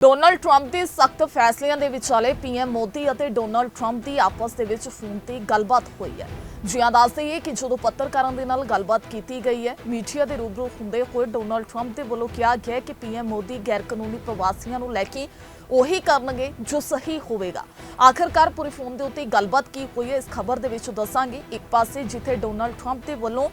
Donald Trump ਦੇ ਸਖਤ ਫੈਸਲਿਆਂ ਦੇ ਵਿਚਾਲੇ ਪੀਐਮ ਮੋਦੀ ਅਤੇ ਡੋਨਲਡ ਟਰੰਪ ਦੀ ਆਪਸ ਦੇ ਵਿੱਚ ਫੋਨ ਤੇ ਗੱਲਬਾਤ ਹੋਈ ਹੈ। ਜਿਆਂ ਦੱਸ ਇਹ ਕਿ ਜਦੋਂ ਪੱਤਰਕਾਰਾਂ ਦੇ ਨਾਲ ਗੱਲਬਾਤ ਕੀਤੀ ਗਈ ਹੈ, ਮੀਡੀਆ ਦੇ ਰੂਬਰੂ ਹੁੰਦੇ ਹੋਏ ਡੋਨਾਲਡ ਟਰੰਪ ਦੇ ਵੱਲੋਂ ਕਿਹਾ ਗਿਆ ਹੈ ਕਿ ਪੀਐਮ ਮੋਦੀ ਗੈਰ ਕਾਨੂੰਨੀ ਪ੍ਰਵਾਸੀਆਂ ਨੂੰ ਲੈ ਕੇ ਉਹੀ ਕਰਨਗੇ ਜੋ ਸਹੀ ਹੋਵੇਗਾ। ਆਖਰਕਾਰ ਪੂਰੇ ਫੋਨ ਦੇ ਉੱਤੇ ਗੱਲਬਾਤ ਕੀ ਹੋਈ ਹੈ, ਇਸ ਖਬਰ ਦੇ ਵਿੱਚ ਦੱਸਾਂਗੇ। ਇੱਕ ਪਾਸੇ ਜਿੱਥੇ ਡੋਨਾਲਡ ਟਰੰਪ ਦੇ ਵੱਲੋਂ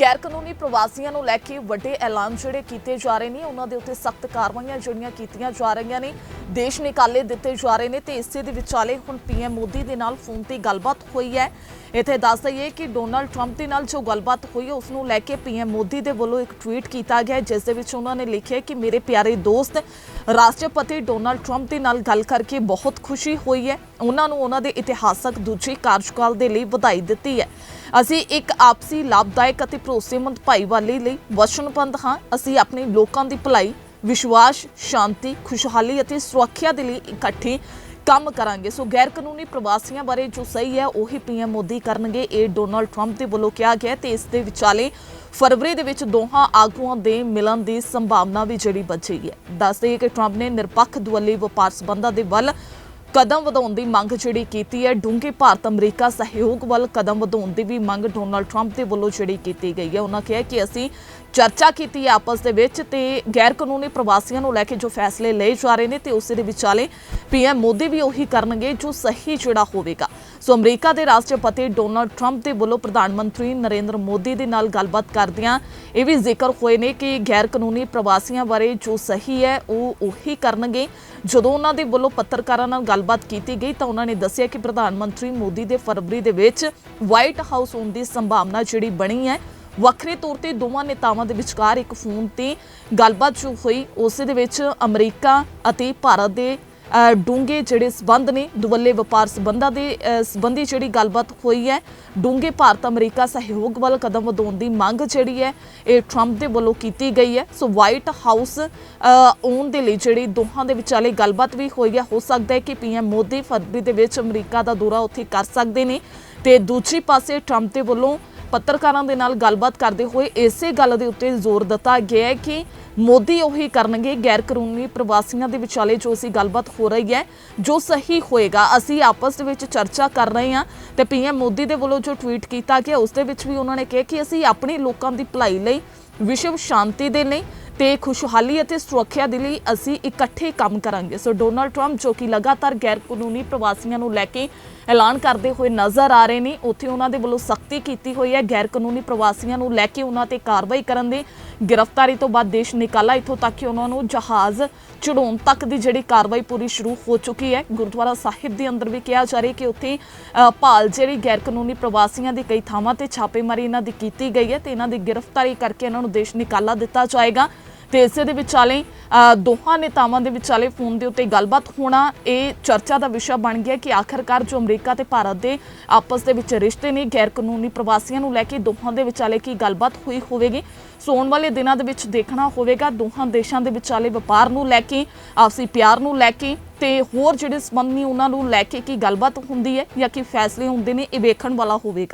ਗੈਰ ਕਾਨੂੰਨੀ ਪ੍ਰਵਾਸੀਆਂ ਨੂੰ ਲੈ ਕੇ ਵੱਡੇ ਐਲਾਨ ਜਿਹੜੇ ਕੀਤੇ ਜਾ ਰਹੇ ਨੇ, ਉਹਨਾਂ ਦੇ ਉੱਤੇ ਸਖਤ ਕਾਰਵਾਈਆਂ ਜਿਹੜੀਆਂ ਕੀਤੀਆਂ ਜਾ ਰਹੀਆਂ ਨੇ, ਦੇਸ਼ ਨਿਕਾਲੇ ਦਿੱਤੇ ਜਾ ਰਹੇ ਨੇ ਤੇ ਇਸੇ ਦੇ ਵਿਚਾਲੇ ਹੁਣ ਪੀਐਮ ਮੋਦੀ ਦੇ ਨਾਲ ਫੋਨ ਤੇ ਗੱਲਬਾਤ ਹੋਈ ਹੈ। ਇੱਥੇ ਦੱਸ ਦਈਏ ਕਿ ਡੋਨਾਲਡ ਟਰੰਪ ਦੇ ਨਾਲ ਜੋ ਗੱਲਬਾਤ ਹੋਈ ਉਸ ਨੂੰ ਲੈ ਕੇ ਪੀਐਮ ਮੋਦੀ ਦੇ ਵੱਲੋਂ ਇੱਕ ਟਵੀਟ ਕੀਤਾ ਗਿਆ ਜਿਸ ਦੇ ਵਿੱਚ ਉਹਨਾਂ ਨੇ ਲਿਖਿਆ ਕਿ ਮੇਰੇ ਪਿਆਰੇ ਦੋਸਤ ਰਾਸ਼ਟਰਪਤੀ ਡੋਨਾਲਡ ਟਰੰਪ ਦੇ ਨਾਲ ਗੱਲ ਕਰਕੇ ਬਹੁਤ ਖੁਸ਼ੀ ਹੋਈ ਹੈ। ਉਹਨਾਂ ਨੂੰ ਉਹਨਾਂ ਦੇ ਇਤਿਹਾਸਕ ਦੂਜੇ ਕਾਰਜਕਾਲ ਦੇ ਲਈ ਵਧਾਈ ਦਿੱਤੀ ਹੈ। ਅਸੀਂ ਇੱਕ ਆਪਸੀ ਲਾਭਦਾਇਕ ਅਤੇ ਭਰੋਸੇਮੰਦ ਭਾਈਵਾਲੀ ਲਈ ਵਚਨਬੱਧ ਹਾਂ। ਅਸੀਂ ਆਪਣੇ ਲੋਕਾਂ ਦੀ ਭਲਾਈ, ਵਿਸ਼ਵਾਸ, ਸ਼ਾਂਤੀ, ਖੁਸ਼ਹਾਲੀ ਅਤੇ ਸੁਰੱਖਿਆ ਦੇ ਲਈ ਇਕੱਠੇ ਕੰਮ ਕਰਾਂਗੇ। ਸੋ ਗੈਰ ਕਾਨੂੰਨੀ ਪ੍ਰਵਾਸੀਆਂ ਬਾਰੇ ਜੋ ਸਹੀ ਹੈ, ਉਹੀ ਪੀਐਮ ਮੋਦੀ ਕਰਨਗੇ। ਇਹ ਡੋਨਾਲਡ ਟਰੰਪ ਦੇ ਵੱਲੋਂ ਕਿਹਾ ਗਿਆ ਤੇ ਇਸ ਦੇ ਵਿਚਾਲੇ ਫਰਵਰੀ ਦੇ ਵਿੱਚ ਦੋਹਾਂ ਆਗੂਆਂ ਦੇ ਮਿਲਣ ਦੀ ਸੰਭਾਵਨਾ ਵੀ ਜਿਹੜੀ ਬਚੀ ਹੈ। ਦੱਸਦੇ ਕਿ ਟਰੰਪ ਨੇ ਨਿਰਪੱਖ ਦੁਵੱਲੀ ਵਪਾਰ ਸਬੰਧਾਂ ਦੇ ਵੱਲ ਕਦਮ ਵਧਾਉਣ ਦੀ ਮੰਗ ਜਿਹੜੀ ਕੀਤੀ ਹੈ, ਡੂੰਘੇ ਭਾਰਤ ਅਮਰੀਕਾ ਸਹਿਯੋਗ ਵੱਲ ਕਦਮ ਵਧਾਉਣ ਦੀ ਵੀ ਮੰਗ ਡੋਨਾਲਡ ਟਰੰਪ ਦੇ ਵੱਲੋਂ ਜਿਹੜੀ ਕੀਤੀ ਗਈ ਹੈ। ਉਹਨਾਂ ਕਿਹਾ ਕਿ ਅਸੀਂ ਚਰਚਾ ਕੀਤੀ ਹੈ ਆਪਸ ਦੇ ਵਿੱਚ ਤੇ ਗੈਰ ਕਾਨੂੰਨੀ ਪ੍ਰਵਾਸੀਆਂ ਨੂੰ ਲੈ ਕੇ ਜੋ ਫੈਸਲੇ ਲਏ ਜਾ ਰਹੇ ਨੇ ਤੇ ਉਸੇ ਦੇ ਵਿਚਾਲੇ ਪੀਐਮ ਮੋਦੀ ਵੀ ਉਹੀ ਕਰਨਗੇ ਜੋ ਸਹੀ ਜਿਹੜਾ ਹੋਵੇਗਾ। ਸੋ ਅਮਰੀਕਾ ਦੇ ਰਾਸ਼ਟਰਪਤੀ ਡੋਨਾਲਡ ਟਰੰਪ ਦੇ ਵੱਲੋਂ ਪ੍ਰਧਾਨ ਮੰਤਰੀ ਨਰਿੰਦਰ ਮੋਦੀ ਦੇ ਨਾਲ ਗੱਲਬਾਤ ਕਰਦਿਆਂ ਇਹ ਵੀ ਜ਼ਿਕਰ ਹੋਏ ਨੇ ਕਿ ਗੈਰ ਕਾਨੂੰਨੀ ਪ੍ਰਵਾਸੀਆਂ ਬਾਰੇ ਜੋ ਸਹੀ ਹੈ, ਉਹ ਉਹੀ ਕਰਨਗੇ। ਜਦੋਂ ਉਹਨਾਂ ਦੇ ਵੱਲੋਂ ਪੱਤਰਕਾਰਾਂ ਨਾਲ ਗੱਲ ਗੱਲਬਾਤ ਕੀਤੀ ਗਈ ਤਾਂ ਉਹਨਾਂ ਨੇ ਦੱਸਿਆ ਕਿ ਪ੍ਰਧਾਨ ਮੰਤਰੀ ਮੋਦੀ ਦੇ ਫਰਵਰੀ ਦੇ ਵਿੱਚ ਵਾਈਟ ਹਾਊਸ ਹੋਣ ਦੀ ਸੰਭਾਵਨਾ ਜਿਹੜੀ ਬਣੀ ਹੈ, ਵੱਖਰੇ ਤੌਰ ਤੇ ਦੋਵਾਂ ਨੇਤਾਵਾਂ ਦੇ ਵਿਚਕਾਰ ਇੱਕ ਫੋਨ ਤੇ ਗੱਲਬਾਤ ਜੋ ਹੋਈ। ਉਸੇ ਦੇ ਵਿੱਚ ਅਮਰੀਕਾ ਅਤੇ ਭਾਰਤ ਦੇ ਅ, ਡੂੰਘੇ ਜਿਹੜੇ ਸਬੰਧ ਨੇ ਦੁਵੱਲੇ ਵਪਾਰ ਸਬੰਧਾਂ ਦੇ ਅ, ਸੰਬੰਧੀ ਜਿਹੜੀ ਗੱਲਬਾਤ ਹੋਈ ਹੈ ਡੂੰਘੇ ਭਾਰਤ ਅਮਰੀਕਾ ਸਹਿਯੋਗ ਵੱਲ ਕਦਮ ਵਧਾਉਣ ਦੀ ਮੰਗ ਜਿਹੜੀ ਹੈ ਇਹ ਟਰੰਪ ਦੇ ਵੱਲੋਂ ਕੀਤੀ ਗਈ ਹੈ। ਸੋ ਵਾਈਟ ਹਾਊਸ ਆਉਣ ਦੇ ਲਈ ਜਿਹੜੀ ਦੋਹਾਂ ਦੇ ਵਿਚਾਲੇ ਗੱਲਬਾਤ ਵੀ ਹੋਈ ਹੈ ਹੋ ਸਕਦਾ ਹੈ ਕਿ ਪੀਐਮ ਮੋਦੀ ਫਰਵਰੀ ਦੇ ਵਿੱਚ ਅਮਰੀਕਾ ਦਾ ਦੌਰਾ ਉੱਥੇ ਕਰ ਸਕਦੇ ਨੇ। ਤੇ ਦੂਜੀ ਪਾਸੇ ਟਰੰਪ ਦੇ ਵੱਲੋਂ ਪੱਤਰਕਾਰਾਂ ਦੇ ਨਾਲ ਗੱਲਬਾਤ ਕਰਦੇ ਹੋਏ ਇਸੇ ਗੱਲ ਦੇ ਉੱਤੇ ਜ਼ੋਰ ਦਿੱਤਾ ਗਿਆ ਹੈ ਕਿ ਮੋਦੀ ਉਹੀ ਕਰਨਗੇ ਗੈਰ ਕਾਨੂੰਨੀ ਪ੍ਰਵਾਸੀਆਂ ਦੇ ਵਿਚਾਲੇ ਜੋ ਅਸੀਂ ਗੱਲਬਾਤ ਹੋ ਰਹੀ ਹੈ, ਜੋ ਸਹੀ ਹੋਏਗਾ, ਅਸੀਂ ਆਪਸ ਦੇ ਵਿੱਚ ਚਰਚਾ ਕਰ ਰਹੇ ਹਾਂ ਤੇ ਪੀਐਮ ਮੋਦੀ ਦੇ ਵੱਲੋਂ ਜੋ ਟਵੀਟ ਕੀਤਾ ਗਿਆ, ਉਸ ਦੇ ਵਿੱਚ ਵੀ ਉਹਨਾਂ ਨੇ ਕਿਹਾ ਕਿ ਅਸੀਂ ਆਪਣੇ ਲੋਕਾਂ ਦੀ ਭਲਾਈ ਲਈ ਵਿਸ਼ਵ ਸ਼ਾਂਤੀ ਦੇ ਲਈ ਤੇ ਖੁਸ਼ਹਾਲੀ ਅਤੇ ਸੁਰੱਖਿਆ ਦੇ ਲਈ ਅਸੀਂ ਇਕੱਠੇ ਕੰਮ ਕਰਾਂਗੇ। ਸੋ ਡੋਨਲਡ ਟਰੰਪ, ਜੋ ਕਿ ਲਗਾਤਾਰ ਗੈਰ ਕਾਨੂੰਨੀ ਪ੍ਰਵਾਸੀਆਂ ਨੂੰ ਲੈ ਕੇ ਐਲਾਨ ਕਰਦੇ ਹੋਏ ਨਜ਼ਰ ਆ ਰਹੇ ਨੇ, ਉੱਥੇ ਉਹਨਾਂ ਦੇ ਵੱਲੋਂ ਸਖਤੀ ਕੀਤੀ ਹੋਈ ਹੈ। ਗੈਰ ਕਾਨੂੰਨੀ ਪ੍ਰਵਾਸੀਆਂ ਨੂੰ ਲੈ ਕੇ ਉਹਨਾਂ ਤੇ ਕਾਰਵਾਈ ਕਰਨ ਦੀ ਗ੍ਰਿਫਤਾਰੀ ਤੋਂ ਬਾਅਦ ਦੇਸ਼ ਨਿਕਾਲਾ ਇੱਥੋਂ ਤੱਕ ਕਿ ਉਹਨਾਂ ਨੂੰ ਜਹਾਜ਼ ਚੜਾਉਣ ਤੱਕ ਦੀ ਜਿਹੜੀ ਕਾਰਵਾਈ ਪੂਰੀ ਸ਼ੁਰੂ ਹੋ ਚੁੱਕੀ ਹੈ। ਗੁਰਦੁਆਰਾ ਸਾਹਿਬ ਦੇ ਅੰਦਰ ਵੀ ਕਿਹਾ ਜਾ ਰਿਹਾ ਕਿ ਉੱਥੇ ਭਾਲ ਜਿਹੜੀ ਗੈਰ ਕਾਨੂੰਨੀ ਪ੍ਰਵਾਸੀਆਂ ਦੀ ਕਈ ਥਾਵਾਂ ਤੇ ਛਾਪੇਮਾਰੀ ਇਹਨਾਂ ਦੀ ਕੀਤੀ ਗਈ ਹੈ ਤੇ ਇਹਨਾਂ ਦੀ ਗ੍ਰਿਫਤਾਰੀ ਕਰਕੇ ਇਹਨਾਂ ਨੂੰ ਦੇਸ਼ ਨਿਕਾਲਾ ਦਿੱਤਾ ਜਾਏਗਾ। ਤੇ ਇਸੇ ਦੇ ਵਿਚਾਲੇ ਦੋਹਾਂ ਨੇਤਾਵਾਂ ਦੇ ਵਿਚਾਲੇ ਫੋਨ ਦੇ ਉੱਤੇ ਗੱਲਬਾਤ ਹੋਣਾ, ਇਹ ਚਰਚਾ ਦਾ ਵਿਸ਼ਾ ਬਣ ਗਿਆ ਕਿ ਆਖਰਕਾਰ ਜੋ ਅਮਰੀਕਾ ਤੇ ਭਾਰਤ ਦੇ ਆਪਸ ਦੇ ਵਿੱਚ ਰਿਸ਼ਤੇ ਨੇ ਗੈਰ ਕਾਨੂੰਨੀ ਪ੍ਰਵਾਸੀਆਂ ਨੂੰ ਲੈ ਕੇ ਦੋਹਾਂ ਦੇ ਵਿਚਾਲੇ ਕੀ ਗੱਲਬਾਤ ਹੋਈ ਹੋਵੇਗੀ ਸੋ ਆਉਣ ਵਾਲੇ ਦਿਨਾਂ ਦੇ ਵਿੱਚ ਦੇਖਣਾ ਹੋਵੇਗਾ। ਦੋਹਾਂ ਦੇਸ਼ਾਂ ਦੇ ਵਿਚਾਲੇ ਵਪਾਰ ਨੂੰ ਲੈ ਕੇ, ਆਪਸੀ ਪਿਆਰ ਨੂੰ ਲੈ ਕੇ ਤੇ ਹੋਰ ਜਿਹੜੇ ਸੰਬੰਧ ਨੇ, ਉਹਨਾਂ ਨੂੰ ਲੈ ਕੇ ਕੀ ਗੱਲਬਾਤ ਹੁੰਦੀ ਹੈ ਜਾਂ ਕੀ ਫੈਸਲੇ ਹੁੰਦੇ ਨੇ, ਇਹ ਵੇਖਣ ਵਾਲਾ ਹੋਵੇਗਾ।